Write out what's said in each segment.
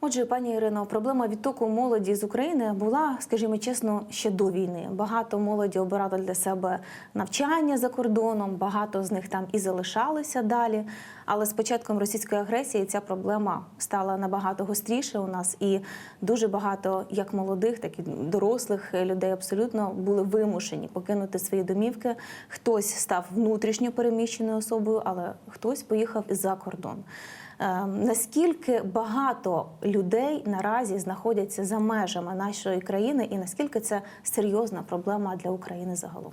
Отже, пані Ірино, проблема відтоку молоді з України була, скажімо чесно, ще до війни. Багато молоді обирали для себе навчання за кордоном, багато з них там і залишалися далі. Але з початком російської агресії ця проблема стала набагато гостріше у нас, і дуже багато як молодих, так і дорослих людей абсолютно були вимушені покинути свої домівки. Хтось став внутрішньо переміщеною особою, але хтось поїхав за кордон. Е, Наскільки багато людей наразі знаходяться за межами нашої країни, і наскільки це серйозна проблема для України загалом?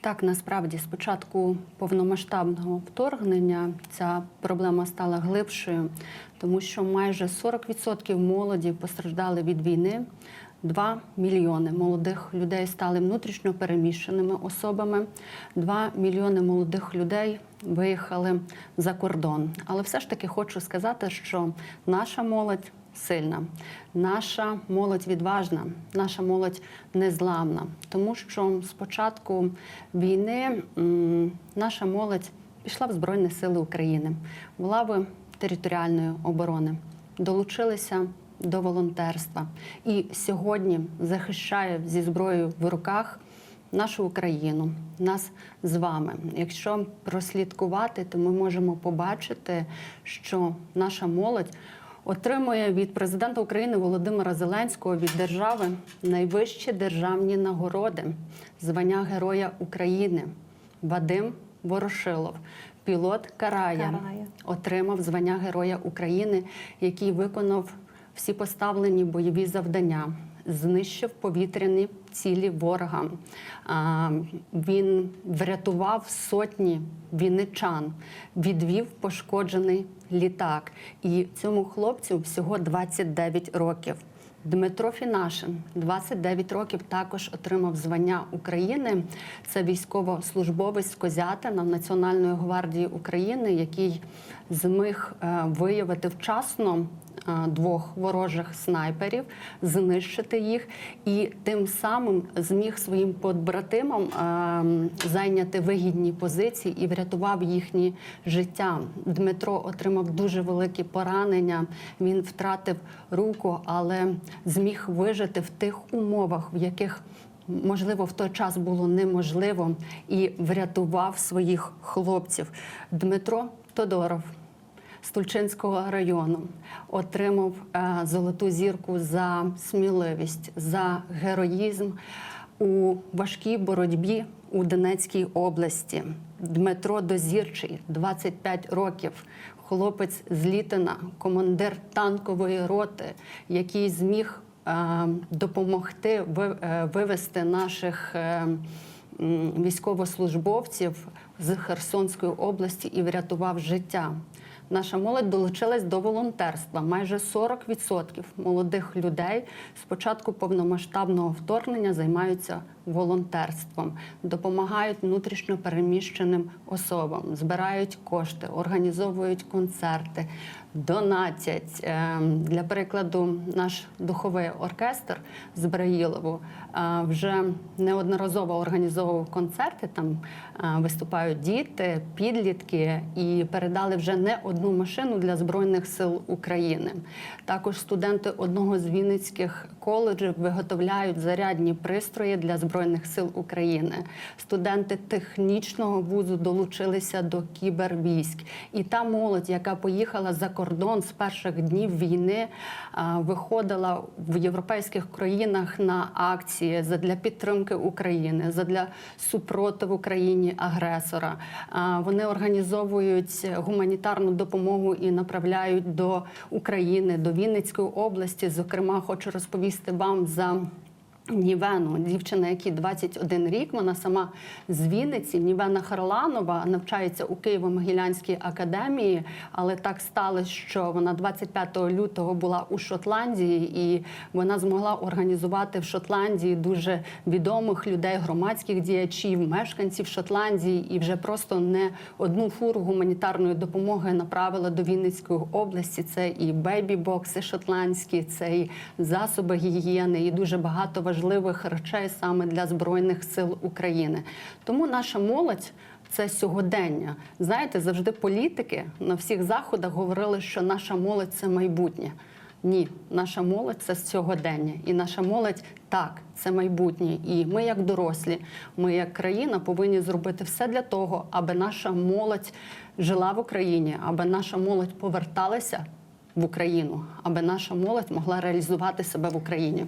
Так, насправді, з початку повномасштабного вторгнення ця проблема стала глибшою, тому що майже 40% молоді постраждали від війни. 2 мільйони молодих людей стали внутрішньо переміщеними особами. 2 мільйони молодих людей виїхали за кордон. Але все ж таки хочу сказати, що наша молодь сильна, наша молодь відважна, наша молодь незламна, тому що з початку війни наша молодь пішла в Збройні Сили України, в лави територіальної оборони, долучилися до волонтерства і сьогодні захищає зі зброєю в руках нашу Україну, нас з вами. Якщо прослідкувати, то ми можемо побачити, що наша молодь отримує від президента України Володимира Зеленського від держави найвищі державні нагороди, звання Героя України. Вадим Ворошилов, пілот Карая, Карая. отримав звання Героя України, який виконав всі поставлені бойові завдання. Знищив повітряні цілі ворога. Він врятував сотні вінничан, відвів пошкоджений літак. І цьому хлопцю всього 29 років. Дмитро Фінашин, 29 років, також отримав звання України. Це військовослужбовець Козятина Національної гвардії України, який зміг е, виявити вчасно двох ворожих снайперів, знищити їх і тим самим зміг своїм побратимам е, зайняти вигідні позиції і врятував їхні життя. Дмитро отримав дуже великі поранення. Він втратив руку, але зміг вижити в тих умовах, в яких можливо в той час було неможливо, і врятував своїх хлопців. Дмитро Тодоров. З Тульчинського району отримав е, золоту зірку за сміливість, за героїзм у важкій боротьбі у Донецькій області. Дмитро Дозірчий, 25 років, хлопець з Літина, командир танкової роти, який зміг е, допомогти е, вивести наших. військовослужбовців з Херсонської області і врятував життя. Наша молодь долучилась до волонтерства. Майже 40% молодих людей з початку повномасштабного вторгнення займаються волонтерством, допомагають внутрішньо переміщеним особам, збирають кошти, організовують концерти, донатять. Ем, Для прикладу, наш духовий оркестр з Браїлову е, вже неодноразово організовував концерти. Там е, виступають діти, підлітки і передали вже не одну машину для збройних сил України. Також студенти одного з вінницьких коледжів виготовляють зарядні пристрої для збройних сил України. Студенти технічного вузу долучилися до кібервійськ. І та молодь, яка поїхала за кордон з перших днів війни, виходила в європейських країнах на акції задля підтримки України, задля супротиву країні агресора. Вони організовують гуманітарну допомогу і направляють до України, до Вінницької області. Зокрема, хочу розповісти вам за. Нівену, дівчина, якій 21 рік, вона сама з Вінниці. Нівена Харланова навчається у Києво-Могилянській академії, але так сталося, що вона 25 лютого була у Шотландії, і вона змогла організувати в Шотландії дуже відомих людей, громадських діячів, мешканців Шотландії, і вже просто не одну фуру гуманітарної допомоги направила до Вінницької області. Це і бейбі-бокси шотландські, це і засоби гігієни, і дуже багато важливих речей саме для збройних сил України. Тому наша молодь. Це сьогодення. Знаєте, завжди політики на всіх заходах говорили, що наша молодь це майбутнє. Ні, наша молодь це сьогодення, і наша молодь так, це майбутнє. І ми, як дорослі, ми як країна повинні зробити все для того, аби наша молодь жила в Україні, аби наша молодь поверталася в Україну, аби наша молодь могла реалізувати себе в Україні.